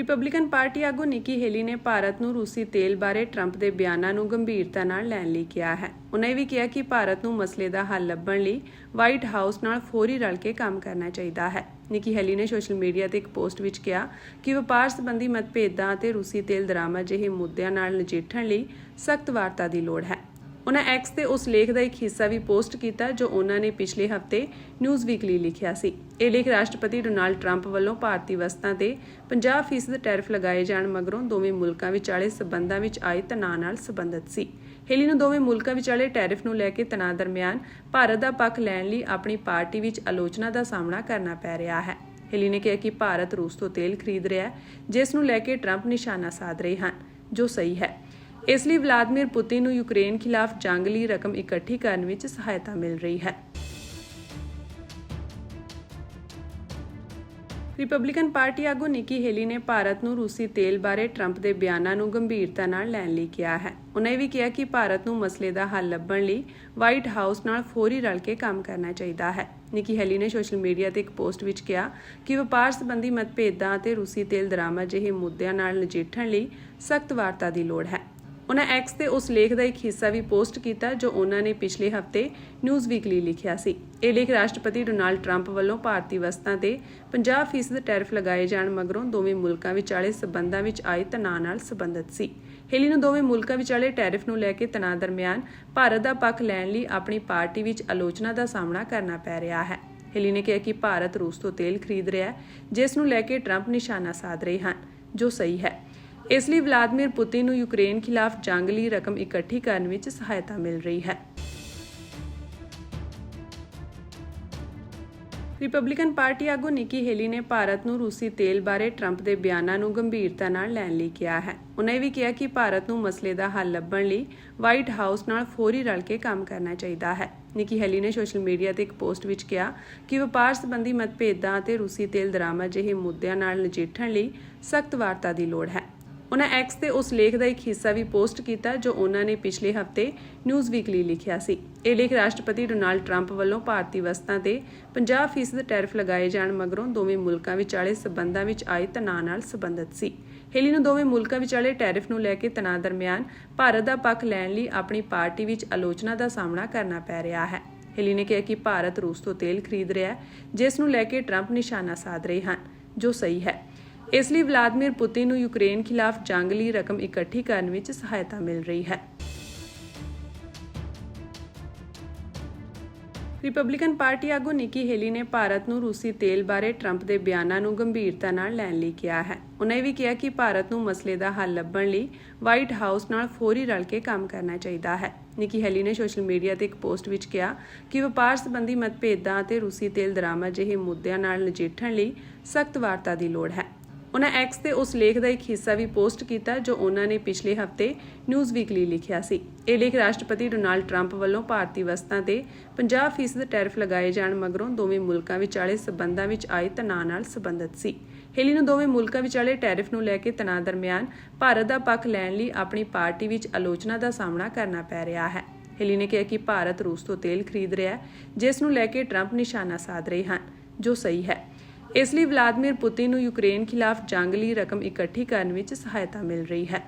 Republican party ਆਗੂ ਨਿੱਕੀ Haley ਨੇ ਭਾਰਤ ਨੂੰ ਰੂਸੀ ਤੇਲ ਬਾਰੇ ਟਰੰਪ ਦੇ ਬਿਆਨਾਂ ਨੂੰ ਗੰਭੀਰਤਾ ਨਾਲ ਲੈਣ ਲਈ ਕਿਹਾ ਹੈ। ਉਨ੍ਹਾਂ ਇਹ ਵੀ ਕਿਹਾ ਕਿ ਭਾਰਤ ਨੂੰ ਮਸਲੇ ਦਾ ਹੱਲ ਲੱਭਣ ਲਈ ਵਾਈਟ ਹਾਊਸ ਨਾਲ ਫੌਰੀ ਰਲ ਕੇ ਕੰਮ ਕਰਨਾ ਚਾਹੀਦਾ ਹੈ। ਨਿੱਕੀ ਹੈਲੀ ਨੇ ਸੋਸ਼ਲ ਮੀਡੀਆ ਤੇ ਇੱਕ ਪੋਸਟ ਵਿੱਚ ਕਿਹਾ ਕਿ ਵਪਾਰ ਸੰਬੰਧੀ ਮਤਭੇਦਾਂ ਅਤੇ ਰੂਸੀ ਤੇਲ ਦਰਾਮਦ ਜਿਹੇ ਮੁੱਦਿਆਂ ਨਾਲ ਨਜਿੱਠਣ ਲਈ ਸਖਤ ਵਾਰਤਾ ਦੀ ਲੋੜ ਹੈ। ਉਹਨਾਂ ਐਕਸ ਤੇ ਉਸ ਲੇਖ ਦਾ ਇੱਕ ਹਿੱਸਾ ਵੀ ਪੋਸਟ ਕੀਤਾ ਜੋ ਉਹਨਾਂ ਨੇ ਪਿਛਲੇ ਹਫ਼ਤੇ ਨਿਊਜ਼ ਵੀਕਲੀ ਲਿਖਿਆ ਸੀ। ਇਹ ਲੇਖ ਰਾਸ਼ਟਰਪਤੀ ਡੋਨਾਲਡ ਟਰੰਪ ਵੱਲੋਂ ਭਾਰਤੀ ਵਸਤਾਂ ਤੇ 50% ਟੈਰਿਫ ਲਗਾਏ ਜਾਣ ਮਗਰੋਂ ਦੋਵੇਂ ਮੁਲਕਾਂ ਵਿਚਾਲੇ ਸਬੰਧਾਂ ਵਿੱਚ ਆਏ ਤਣਾਅ ਨਾਲ ਸੰਬੰਧਿਤ ਸੀ। ਹੇਲੀ ਨੂੰ ਦੋਵੇਂ ਮੁਲਕਾਂ ਵਿਚਾਲੇ ਟੈਰਿਫ ਨੂੰ ਲੈ ਕੇ ਤਣਾਅ ਦਰਮਿਆਨ ਭਾਰਤ ਦਾ ਪੱਖ ਲੈਣ ਲਈ ਆਪਣੀ ਪਾਰਟੀ ਵਿੱਚ ਆਲੋਚਨਾ ਦਾ ਸਾਹਮਣਾ ਕਰਨਾ ਪੈ ਰਿਹਾ ਹੈ। ਹੇਲੀ ਨੇ ਕਿਹਾ ਕਿ ਭਾਰਤ ਰੂਸ ਤੋਂ ਤੇਲ ਖਰੀਦ ਰਿਹਾ ਹੈ, ਜਿਸ ਨੂੰ ਲੈ ਕੇ ਟਰੰਪ ਨਿਸ਼ਾਨਾ ਸਾਧ ਰਹੇ ਹਨ, ਜੋ ਸਹੀ ਹੈ। ਇਸ ਲਈ ਵਲਾਦੀਮੀਰ ਪੁਤਿਨ ਨੂੰ ਯੂਕਰੇਨ ਖਿਲਾਫ ਜੰਗ ਲਈ ਰਕਮ ਇਕੱਠੀ ਕਰਨ ਵਿੱਚ ਸਹਾਇਤਾ ਮਿਲ ਰਹੀ ਹੈ। ਰਿਪਬਲਿਕਨ ਪਾਰਟੀ ਆਗੂ ਨਿੱਕੀ ਹੇਲੀ ਨੇ ਭਾਰਤ ਨੂੰ ਰੂਸੀ ਤੇਲ ਬਾਰੇ ਟਰੰਪ ਦੇ ਬਿਆਨਾਂ ਨੂੰ ਗੰਭੀਰਤਾ ਨਾਲ ਲੈਣ ਲਈ ਕਿਹਾ ਹੈ। ਉਨ੍ਹਾਂ ਇਹ ਵੀ ਕਿਹਾ ਕਿ ਭਾਰਤ ਨੂੰ ਮਸਲੇ ਦਾ ਹੱਲ ਲੱਭਣ ਲਈ ਵਾਈਟ ਹਾਊਸ ਨਾਲ ਫੌਰੀ ਰਲ ਕੇ ਕੰਮ ਕਰਨਾ ਚਾਹੀਦਾ ਹੈ। ਨਿੱਕੀ ਹੈਲੀ ਨੇ ਸੋਸ਼ਲ ਮੀਡੀਆ ਤੇ ਇੱਕ ਪੋਸਟ ਵਿੱਚ ਕਿਹਾ ਕਿ ਵਪਾਰ ਸੰਬੰਧੀ ਮਤਭੇਦਾਂ ਅਤੇ ਰੂਸੀ ਤੇਲ ਦਰਾਮਦ ਜਿਹੇ ਮੁੱਦਿਆਂ ਨਾਲ ਨਜਿੱਠਣ ਲਈ ਸਖਤ ਵਾਰਤਾ ਦੀ ਲੋੜ ਹੈ। ਉਹਨਾਂ ਐਕਸ ਤੇ ਉਸ ਲੇਖ ਦਾ ਇੱਕ ਹਿੱਸਾ ਵੀ ਪੋਸਟ ਕੀਤਾ ਜੋ ਉਹਨਾਂ ਨੇ ਪਿਛਲੇ ਹਫ਼ਤੇ ਨਿਊਜ਼ ਵੀਕਲੀ ਲਿਖਿਆ ਸੀ। ਇਹ ਲੇਖ ਰਾਸ਼ਟਰਪਤੀ ਡੋਨਾਲਡ ਟਰੰਪ ਵੱਲੋਂ ਭਾਰਤੀ ਵਸਤਾਂ ਤੇ 50% ਟੈਰਿਫ ਲਗਾਏ ਜਾਣ ਮਗਰੋਂ ਦੋਵੇਂ ਮੁਲਕਾਂ ਵਿਚਾਲੇ ਸਬੰਧਾਂ ਵਿੱਚ ਆਏ ਤਣਾਅ ਨਾਲ ਸੰਬੰਧਿਤ ਸੀ। ਹੇਲੀ ਨੂੰ ਦੋਵੇਂ ਮੁਲਕਾਂ ਵਿਚਾਲੇ ਟੈਰਿਫ ਨੂੰ ਲੈ ਕੇ ਤਣਾਅ ਦਰਮਿਆਨ ਭਾਰਤ ਦਾ ਪੱਖ ਲੈਣ ਲਈ ਆਪਣੀ ਪਾਰਟੀ ਵਿੱਚ ਆਲੋਚਨਾ ਦਾ ਸਾਹਮਣਾ ਕਰਨਾ ਪੈ ਰਿਹਾ ਹੈ। ਹੇਲੀ ਨੇ ਕਿਹਾ ਕਿ ਭਾਰਤ ਰੂਸ ਤੋਂ ਤੇਲ ਖਰੀਦ ਰਿਹਾ ਹੈ, ਜਿਸ ਨੂੰ ਲੈ ਕੇ ਟਰੰਪ ਨਿਸ਼ਾਨਾ ਸਾਧ ਰਹੇ ਹਨ, ਜੋ ਸਹੀ ਹੈ। ਇਸ ਲਈ ਵਲਾਦੀਮੀਰ ਪੁਤਿਨ ਨੂੰ ਯੂਕਰੇਨ ਖਿਲਾਫ ਜੰਗ ਲਈ ਰਕਮ ਇਕੱਠੀ ਕਰਨ ਵਿੱਚ ਸਹਾਇਤਾ ਮਿਲ ਰਹੀ ਹੈ। ਰਿਪਬਲਿਕਨ ਪਾਰਟੀ ਆਗੂ ਨਿੱਕੀ ਹੇਲੀ ਨੇ ਭਾਰਤ ਨੂੰ ਰੂਸੀ ਤੇਲ ਬਾਰੇ ਟਰੰਪ ਦੇ ਬਿਆਨਾਂ ਨੂੰ ਗੰਭੀਰਤਾ ਨਾਲ ਲੈਣ ਲਈ ਕਿਹਾ ਹੈ। ਉਨ੍ਹਾਂ ਇਹ ਵੀ ਕਿਹਾ ਕਿ ਭਾਰਤ ਨੂੰ ਮਸਲੇ ਦਾ ਹੱਲ ਲੱਭਣ ਲਈ ਵਾਈਟ ਹਾਊਸ ਨਾਲ ਫੌਰੀ ਰਲ ਕੇ ਕੰਮ ਕਰਨਾ ਚਾਹੀਦਾ ਹੈ। ਨਿੱਕੀ ਹੇਲੀ ਨੇ ਸੋਸ਼ਲ ਮੀਡੀਆ ਤੇ ਇੱਕ ਪੋਸਟ ਵਿੱਚ ਕਿਹਾ ਕਿ ਵਪਾਰ ਸੰਬੰਧੀ ਮਤਭੇਦਾਂ ਅਤੇ ਰੂਸੀ ਤੇਲ ਦਰਾਮਦ ਜਿਹੇ ਮੁੱਦਿਆਂ ਨਾਲ ਨਜਿੱਠਣ ਲਈ ਸਖਤ ਵਾਰਤਾ ਦੀ ਲੋੜ ਹੈ। ਉਹਨਾਂ ਐਕਸ ਤੇ ਉਸ ਲੇਖ ਦਾ ਇੱਕ ਹਿੱਸਾ ਵੀ ਪੋਸਟ ਕੀਤਾ ਜੋ ਉਹਨਾਂ ਨੇ ਪਿਛਲੇ ਹਫ਼ਤੇ ਨਿਊਜ਼ ਵੀਕਲੀ ਲਿਖਿਆ ਸੀ। ਇਹ ਲੇਖ ਰਾਸ਼ਟਰਪਤੀ ਡੋਨਾਲਡ ਟਰੰਪ ਵੱਲੋਂ ਭਾਰਤੀ ਵਸਤਾਂ ਤੇ 50% ਟੈਰਿਫ ਲਗਾਏ ਜਾਣ ਮਗਰੋਂ ਦੋਵੇਂ ਮੁਲਕਾਂ ਵਿਚਾਲੇ ਸਬੰਧਾਂ ਵਿੱਚ ਆਏ ਤਣਾਅ ਨਾਲ ਸੰਬੰਧਿਤ ਸੀ। ਹੇਲੀ ਨੂੰ ਦੋਵੇਂ ਮੁਲਕਾਂ ਵਿਚਾਲੇ ਟੈਰਿਫ ਨੂੰ ਲੈ ਕੇ ਤਣਾਅ ਦਰਮਿਆਨ ਭਾਰਤ ਦਾ ਪੱਖ ਲੈਣ ਲਈ ਆਪਣੀ ਪਾਰਟੀ ਵਿੱਚ ਆਲੋਚਨਾ ਦਾ ਸਾਹਮਣਾ ਕਰਨਾ ਪੈ ਰਿਹਾ ਹੈ। ਹੇਲੀ ਨੇ ਕਿਹਾ ਕਿ ਭਾਰਤ ਰੂਸ ਤੋਂ ਤੇਲ ਖਰੀਦ ਰਿਹਾ ਹੈ, ਜਿਸ ਨੂੰ ਲੈ ਕੇ ਟਰੰਪ ਨਿਸ਼ਾਨਾ ਸਾਧ ਰਹੇ ਹਨ, ਜੋ ਸਹੀ ਹੈ। ਇਸ ਲਈ ਵਲਾਦੀਮੀਰ ਪੁਤਿਨ ਨੂੰ ਯੂਕਰੇਨ ਖਿਲਾਫ ਜੰਗ ਲਈ ਰਕਮ ਇਕੱਠੀ ਕਰਨ ਵਿੱਚ ਸਹਾਇਤਾ ਮਿਲ ਰਹੀ ਹੈ। ਰਿਪਬਲਿਕਨ ਪਾਰਟੀ ਆਗੂ ਨਿੱਕੀ ਹੇਲੀ ਨੇ ਭਾਰਤ ਨੂੰ ਰੂਸੀ ਤੇਲ ਬਾਰੇ ਟਰੰਪ ਦੇ ਬਿਆਨਾਂ ਨੂੰ ਗੰਭੀਰਤਾ ਨਾਲ ਲੈਣ ਲਈ ਕਿਹਾ ਹੈ। ਉਨ੍ਹਾਂ ਇਹ ਵੀ ਕਿਹਾ ਕਿ ਭਾਰਤ ਨੂੰ ਮਸਲੇ ਦਾ ਹੱਲ ਲੱਭਣ ਲਈ ਵਾਈਟ ਹਾਊਸ ਨਾਲ ਫੌਰੀ ਰਲ ਕੇ ਕੰਮ ਕਰਨਾ ਚਾਹੀਦਾ ਹੈ। ਨਿੱਕੀ ਹੇਲੀ ਨੇ ਸੋਸ਼ਲ ਮੀਡੀਆ ਤੇ ਇੱਕ ਪੋਸਟ ਵਿੱਚ ਕਿਹਾ ਕਿ ਵਪਾਰ ਸੰਬੰਧੀ ਮਤਭੇਦਾਂ ਅਤੇ ਰੂਸੀ ਤੇਲ ਦਰਾਮਦ ਜਿਹੇ ਮੁੱਦਿਆਂ ਨਾਲ ਨਜਿੱਠਣ ਲਈ ਸਖਤ ਵਾਰਤਾ ਦੀ ਲੋੜ ਹੈ। ਉਹਨਾਂ ਐਕਸ ਤੇ ਉਸ ਲੇਖ ਦਾ ਇੱਕ ਹਿੱਸਾ ਵੀ ਪੋਸਟ ਕੀਤਾ ਜੋ ਉਹਨਾਂ ਨੇ ਪਿਛਲੇ ਹਫ਼ਤੇ ਨਿਊਜ਼ ਵੀਕਲੀ ਲਿਖਿਆ ਸੀ। ਇਹ ਲੇਖ ਰਾਸ਼ਟਰਪਤੀ ਡੋਨਾਲਡ ਟਰੰਪ ਵੱਲੋਂ ਭਾਰਤੀ ਵਸਤਾਂ ਤੇ 50% ਟੈਰਿਫ ਲਗਾਏ ਜਾਣ ਮਗਰੋਂ ਦੋਵੇਂ ਮੁਲਕਾਂ ਵਿਚਾਲੇ ਸਬੰਧਾਂ ਵਿੱਚ ਆਏ ਤਣਾਅ ਨਾਲ ਸੰਬੰਧਿਤ ਸੀ। ਹੇਲੀ ਨੂੰ ਦੋਵੇਂ ਮੁਲਕਾਂ ਵਿਚਾਲੇ ਟੈਰਿਫ ਨੂੰ ਲੈ ਕੇ ਤਣਾਅ ਦਰਮਿਆਨ ਭਾਰਤ ਦਾ ਪੱਖ ਲੈਣ ਲਈ ਆਪਣੀ ਪਾਰਟੀ ਵਿੱਚ ਆਲੋਚਨਾ ਦਾ ਸਾਹਮਣਾ ਕਰਨਾ ਪੈ ਰਿਹਾ ਹੈ। ਹੇਲੀ ਨੇ ਕਿਹਾ ਕਿ ਭਾਰਤ ਰੂਸ ਤੋਂ ਤੇਲ ਖਰੀਦ ਰਿਹਾ ਹੈ, ਜਿਸ ਨੂੰ ਲੈ ਕੇ ਟਰੰਪ ਨਿਸ਼ਾਨਾ ਸਾਧ ਰਹੇ ਹਨ, ਜੋ ਸਹੀ ਹੈ। ਇਸ ਲਈ ਵਲਾਦੀਮੀਰ ਪੁਤਿਨ ਨੂੰ ਯੂਕਰੇਨ ਖਿਲਾਫ ਜੰਗ ਲਈ ਰਕਮ ਇਕੱਠੀ ਕਰਨ ਵਿੱਚ ਸਹਾਇਤਾ ਮਿਲ ਰਹੀ ਹੈ।